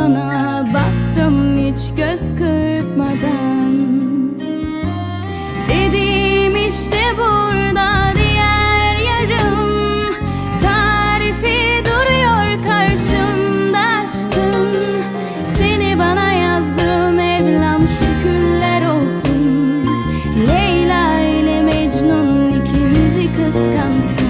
sana baktım hiç göz kırpmadan. Dediğim işte burada diğer yarım. Tarifi duruyor karşımda aşkım Seni bana yazdım evlam şükürler olsun. Leyla ile Mecnun ikimizi kıskansın.